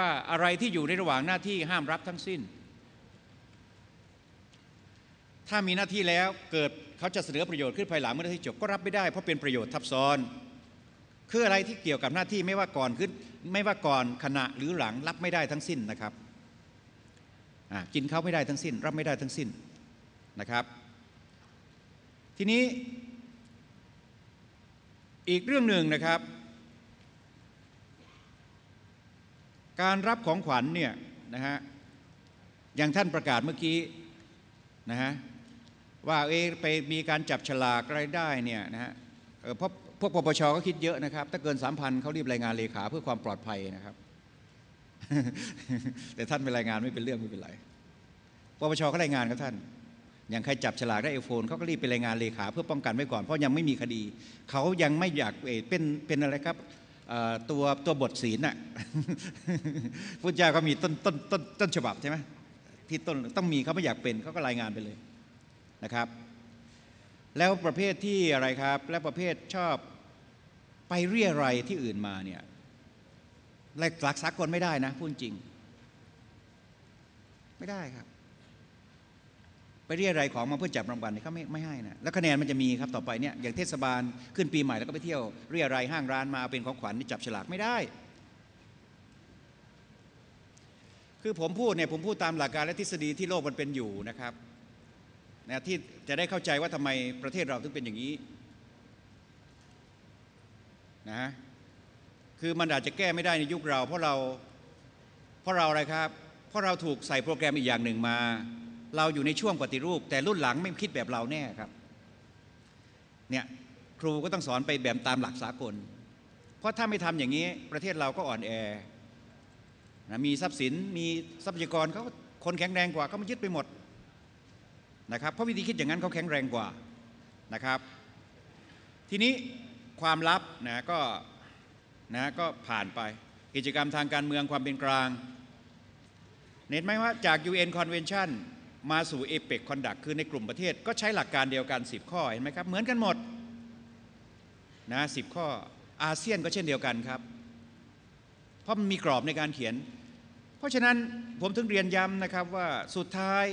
ว่าอะไรที่อยู่ในระหว่างหน้าที่ห้ามรับทั้งสิ้น ถ้ามีหน้าที่แล้วเกิดเขาจะเสนอประโยชน์ขึ้นภายหลังเมื่อหน้าที่จบก็รับไม่ได้เพราะเป็นประโยชน์ทับซ้อน คืออะไรที่เกี่ยวกับหน้าที่ไม่ว่าก่อนขึ้นไม่ว่าก่อนขณะหรือหลังรับไม่ได้ทั้งสิ้นนะครับอ่ากินเขาไม่ได้ทั้งสิ้น รับไม่ได้ทั้งสิ้นนะครับ ทีนี้อีกเรื่องหนึ่งนะครับ การรับของขวัญเนี่ยนะฮะอย่างท่านประกาศเมื่อกี้นะฮะว่าเออไปมีการจับฉลากรายได้เนี่ยนะฮะเออพราะพวกปปชก็คิดเยอะนะครับ ถ้าเกินสามพันเขารีบรายงานเลขาเพื่อความปลอดภัยนะครับ แต่ท่านไม่รายงานไม่เป็นเรื่องไม่เป็นไรปปชเขารายงานครับท่าน อย่างใครจับฉลากได้ไอโฟนเขาก็รีบไปรายงานเลขาเพื่อป้องกันไว้ก่อนเพราะยังไม่มีคดี เขายังไม่อยากเป็นเป็นอะไรครับ ตัวตัวบทศีลน่ะพุทธเจ้าก็มีต้นต้นต้นต้นฉบับใช่ไหมที่ต้นต้องมีเขาไม่อยากเป็นเขาก็รายงานไปเลยนะครับ แล้วประเภทที่อะไรครับ และประเภทชอบไปเรียอะไรที่อื่นมาเนี่ยหลักสากลไม่ได้นะพูดจริง ไม่ได้ครับ ไปเรียอะไรยของมาเพื่อจับรางวัลเขาไม่ไม่ให้นะแล้วคะแนนมันจะมีครับต่อไปเนี่ยอย่างเทศบาลขึ้นปีใหม่แล้วก็ไปเที่ยวเรียอะไรยห้างร้านมาเอาเป็นของขวัญนี่จับฉลากไม่ได้ คือผมพูดเนี่ยผมพูดตามหลักการและทฤษฎีที่โลกมันเป็นอยู่นะครับนะที่จะได้เข้าใจว่าทำไมประเทศเราถึงเป็นอย่างนี้นะคือมันอาจจะแก้ไม่ได้ในยุคเรา เพราะเราเพราะเราอะไรครับ เพราะเราถูกใส่โปรแกรมอีกอย่างหนึ่งมา เราอยู่ในช่วงปฏิรูป แต่รุ่นหลังไม่คิดแบบเราแน่ครับเนี่ยครูก็ต้องสอนไปแบบตามหลักสากล เพราะถ้าไม่ทำอย่างนี้ประเทศเราก็อ่อนแอนะมีทรัพย์สินมีทรัพยากรเขาคนแข็งแรงกว่าเขามายึดไปหมดนะครับเพราะวิธีคิดอย่างนั้นเขาแข็งแรงกว่านะครับ ทีนี้ความลับนะก็นะก็ผ่านไป กิจกรรมทางการเมืองความเป็นกลาง เห็นไหมว่าจาก UN Convention มาสู่ APEC Conduct คือในกลุ่มประเทศก็ใช้หลักการเดียวกัน 10 ข้อเห็นไหมครับ เหมือนกันหมดนะสิข้ออาเซียนก็เช่นเดียวกันครับ เพราะมันมีกรอบในการเขียน เพราะฉะนั้นผมถึงเรียนย้ำนะครับว่าสุดท้าย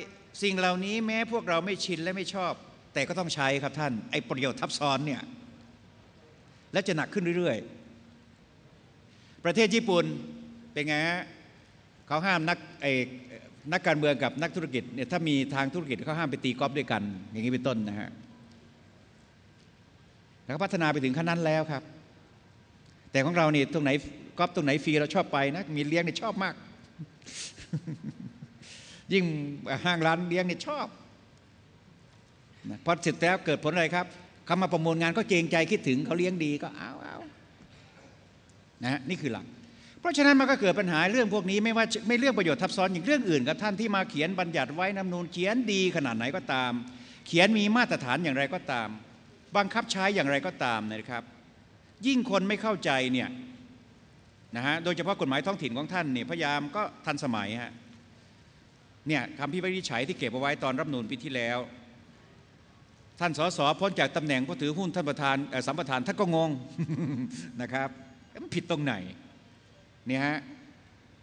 สิ่งเหล่านี้แม้พวกเราไม่ชินและไม่ชอบ แต่ก็ต้องใช้ครับท่าน ไอ้ประโยชน์ทับซ้อนเนี่ยและจะหนักขึ้นเรื่อยๆ ประเทศญี่ปุ่นเป็นไงฮะเขาห้ามนักไอ้ นักการเมืองกับนักธุรกิจเนี่ยถ้ามีทางธุรกิจเขาห้ามไปตีกอล์ฟด้วยกัน อย่างนี้เป็นต้นนะฮะแล้วพัฒนาไปถึงขั้นนั้นแล้วครับ แต่ของเราเนี่ยตรงไหนกอล์ฟตรงไหนฟรีเราชอบไปนะมีเลี้ยงเนี่ยชอบมาก ยิ่งห้างร้านเลี้ยงเนี่ยชอบพอเสร็จแล้วเกิดผลอะไรครับเขามาประมูลงานก็เกรงใจคิดถึงเขาเลี้ยงดีก็เอาเอานะนี่คือหลัก เพราะฉะนั้นมันก็เกิดปัญหาเรื่องพวกนี้ไม่ว่าไม่เรื่องประโยชน์ทับซ้อนอย่างเรื่องอื่นกับท่านที่มาเขียนบัญญัติไว้น้ำนูนเขียนดีขนาดไหนก็ตาม เขียนมีมาตรฐานอย่างไรก็ตาม บังคับใช้อย่างไรก็ตามนะครับ ยิ่งคนไม่เข้าใจเนี่ยนะฮะโดยเฉพาะกฎหมายท้องถิ่นของท่านเนี่ยพยายามก็ทันสมัยฮะเนี่ยคำพิพากษาฉัยที่เก็บเอาไว้ตอนรับนูนปีที่แล้ว ท่านสสพ้นจากตำแหน่งเพราะถือหุ้นท่านประธานสัมปทานท่านก็งงนะครับมันผิดตรงไหน เนี่ยฮะ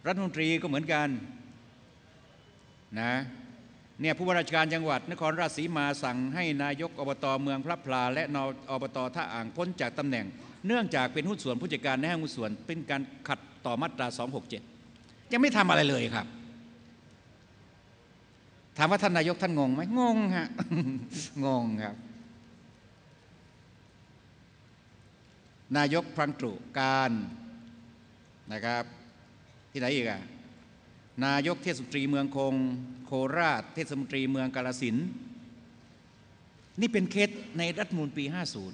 รัฐมนตรีก็เหมือนกันนะเนี่ยผู้ว่าราชการจังหวัด นครราชสีมาสั่งให้นายกอบตเมืองพระพลา และนอบตท่าอ่างพ้นจากตำแหน่ง เนื่องจากเป็นหุ้นส่วนผู้จัดการในห้างหุ้นส่วน เป็นการขัดต่อมาตรา 267 ยังไม่ทำอะไรเลยครับ ถามว่าท่านนายกท่านงงไหมงงฮะงงครับ นายกพลังตรุการ นะครับ ที่ไหนอีกอะนายกเทศมนตรีเมืองคงโคราช เทศมนตรีเมืองกาลสินนี่เป็นเคสในรัฐมนูลปี 50น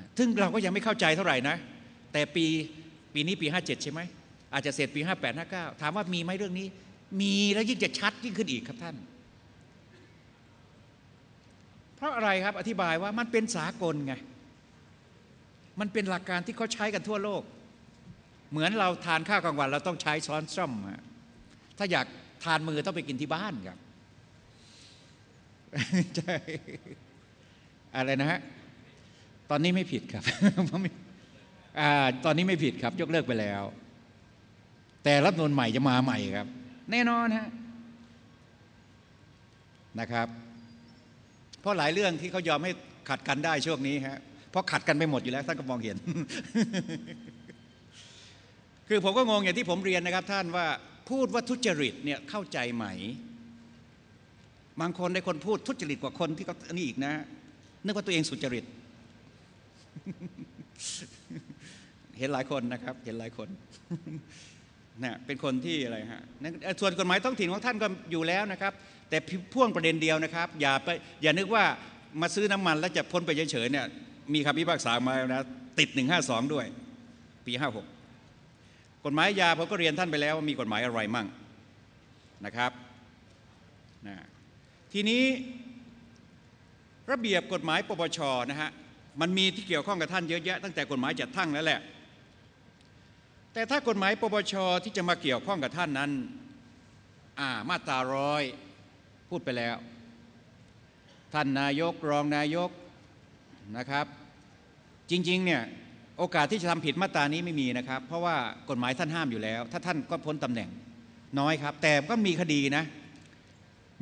ะซึ่งเราก็ยังไม่เข้าใจเท่าไหร่นะ แต่ปีปีนี้ปี 57 ใช่ไหม อาจจะเสร็จปี 58 59 ถามว่ามีไหมเรื่องนี้ มีแล้วยิ่งจะชัดยิ่งขึ้นอีกครับท่าน เพราะอะไรครับอธิบายว่ามันเป็นสากลไง มันเป็นหลักการที่เขาใช้กันทั่วโลก เหมือนเราทานข้าวกลางวันเราต้องใช้ช้อนซ่อมถ้าอยากทานมือต้องไปกินที่บ้านครับใช่อะไรนะฮะตอนนี้ไม่ผิดครับตอนนี้ไม่ผิดครับ ยกเลิกไปแล้ว แต่รัฐธรรมนูลใหม่จะมาใหม่ครับ แน่นอนฮะนะครับ เพราะหลายเรื่องที่เขายอมให้ขัดกันได้ช่วงนี้ฮะเพราะขัดกันไปหมดอยู่แล้วท่านก็มองเห็น คือผมก็งงอย่างที่ผมเรียนนะครับท่านว่าพูดว่าทุจริตเนี่ยเข้าใจไหม บางคนได้คนพูดทุจริตกว่าคนที่เขาอันนี้อีกนะนึกว่าตัวเองสุจริต เห็นหลายคนนะครับ เห็นหลายคนนะเป็นคนที่อะไรฮะส่วนกฎหมายท้องถิ่นของท่านก็อยู่แล้วนะครับ แต่พ่วงประเด็นเดียวนะครับ อย่าไปอย่านึกว่ามาซื้อน้ำมันแล้วจะพ้นไปเฉยๆเนี่ยมีคำพิพากษามาแล้วนะติด 152 ด้วย ปี 56 กฎหมายยาผมก็เรียนท่านไปแล้วว่ามีกฎหมายอะไรมั่งนะครับนะทีนี้ระเบียบกฎหมายปปชนะฮะมันมีที่เกี่ยวข้องกับท่านเยอะแยะตั้งแต่กฎหมายจัดทั้งแล้วแหละ แต่ถ้ากฎหมายปปชที่จะมาเกี่ยวข้องกับท่านนั้นอ่ามาตราร้อยพูดไปแล้ว ท่านนายกรองนายกนะครับ จริงๆเนี่ย โอกาสที่จะทำผิดมาตรานี้ไม่มีนะครับ เพราะว่ากฎหมายท่านห้ามอยู่แล้ว ถ้าท่านก็พ้นตำแหน่งน้อยครับ แต่ก็มีคดีนะ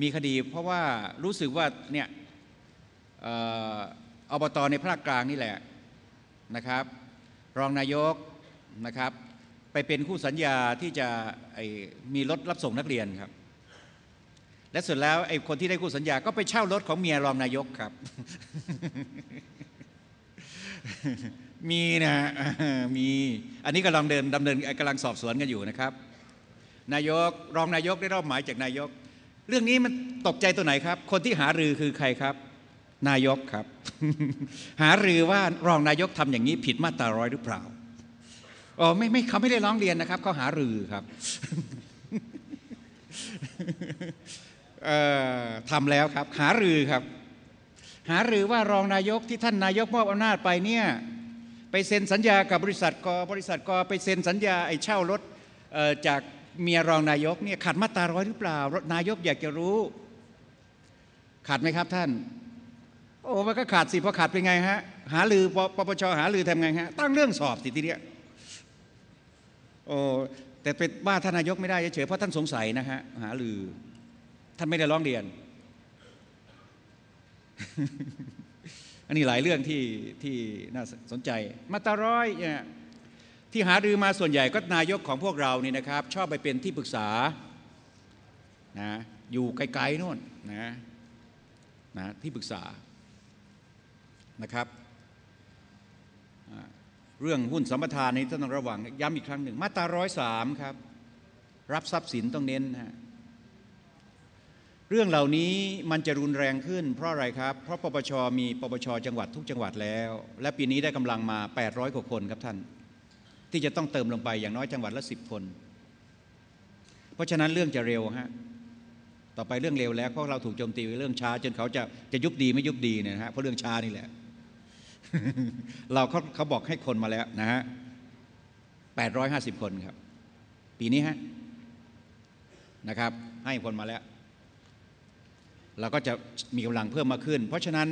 มีคดีเพราะว่ารู้สึกว่าเนี่ยเอ่ออบตในภาคกลางนี่แหละนะครับ รองนายกนะครับ ไปเป็นคู่สัญญาที่จะมีรถรับส่งนักเรียนครับ และสุดแล้วไอ้คนที่ได้คู่สัญญาก็ไปเช่ารถของเมียรองนายกครับ มีนะมีอันนี้กำลังเดินดำเนินกำลังสอบสวนกันอยู่นะครับ นายกรองนายกได้รับหมายจากนายก เรื่องนี้มันตกใจตัวไหนครับ คนที่หารือคือใครครับ นายกครับ หารือว่ารองนายกทำอย่างนี้ผิดมาตราร้อยหรือเปล่าอ๋อไม่ไม่เขาไม่ได้ร้องเรียนนะครับเขาหารือครับเอ่อทำแล้วครับ หารือครับ หารือว่ารองนายกที่ท่านนายกมอบอำนาจไปเนี่ย ไปเซ็นสัญญากับบริษัทกบริษัทกไปเซ็นสัญญาไอ้เช่ารถจากเมียรองนายกเนี่ยขัดมาตราร้อยหรือเปล่านายกอยากจะรู้ ขาดไหมครับท่าน โอ้มันก็ขาดสิพอขาดเป็นไงฮะหาลือปปปชหาลือทำไงฮะตั้งเรื่องสอบสิทีเนี้ยโอ้แต่เป็นว่าท่านนายกไม่ได้เฉยเพราะท่านสงสัยนะฮะหาลือ ท่านไม่ได้ร้องเรียน อันนี้หลายเรื่องที่ที่น่าสนใจ มาตราร้อยเนี่ยที่หารือมาส่วนใหญ่ก็นายกของพวกเรานี่นะครับ ชอบไปเป็นที่ปรึกษานะอยู่ไกลๆโน่นนะนะที่ปรึกษานะครับ เรื่องหุ้นสัมปทานนี้ต้องระวังย้ำอีกครั้งหนึ่ง มาตราร้อยสามครับ รับทรัพย์สินต้องเน้นนะ เรื่องเหล่านี้มันจะรุนแรงขึ้นเพราะอะไรครับ เพราะปปชมีปปชจังหวัดทุกจังหวัดแล้ว และปีนี้ได้กำลังมา 800 กว่าคนครับท่าน ที่จะต้องเติมลงไปอย่างน้อยจังหวัดละ 10 คน เพราะฉะนั้นเรื่องจะเร็วฮะต่อไปเรื่องเร็วแล้วเพราะเราถูกโจมตีเรื่องช้า จนเขาจะจะยุบดีไม่ยุบดีเนี่ยนะฮะเพราะเรื่องช้านี่แหละ เราเขาเขาบอกให้คนมาแล้วนะฮะ850 คนครับ ปีนี้ฮะนะครับ ให้คนมาแล้ว เราก็จะมีกำลังเพิ่มมากขึ้น เพราะฉะนั้น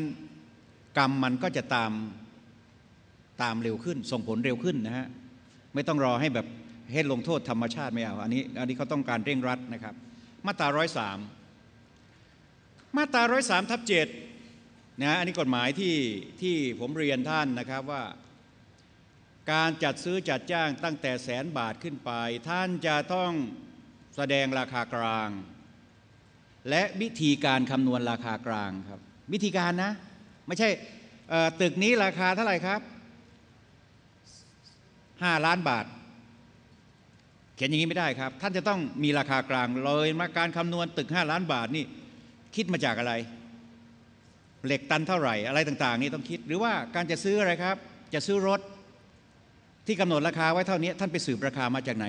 กรรมมันก็จะตามตามเร็วขึ้น ส่งผลเร็วขึ้นนะฮะไม่ต้องรอให้แบบให้ลงโทษธรรมชาติไม่เอาอันนี้อันนี้เขาต้องการเร่งรัดนะครับ มาตราร้อยสามมาตราร้อยสามทับเจ็ดนะอันนี้กฎหมายที่ที่ผมเรียนท่านนะครับว่า การจัดซื้อจัดจ้างตั้งแต่แสนบาทขึ้นไป ท่านจะต้องแสดงราคากลาง และวิธีการคำนวณราคากลางครับ วิธีการนะ ไม่ใช่ตึกนี้ราคาเท่าไหร่ครับ 5 ล้านบาท เขียนอย่างนี้ไม่ได้ครับ ท่านจะต้องมีราคากลางเลยมาการคำนวณตึก 5 ล้านบาทนี่คิดมาจากอะไร เหล็กตันเท่าไหร่อะไรต่างๆ นี่ต้องคิด หรือว่าการจะซื้ออะไรครับ จะซื้อรถที่กำหนดราคาไว้เท่านี้ ท่านไปสืบราคามาจากไหน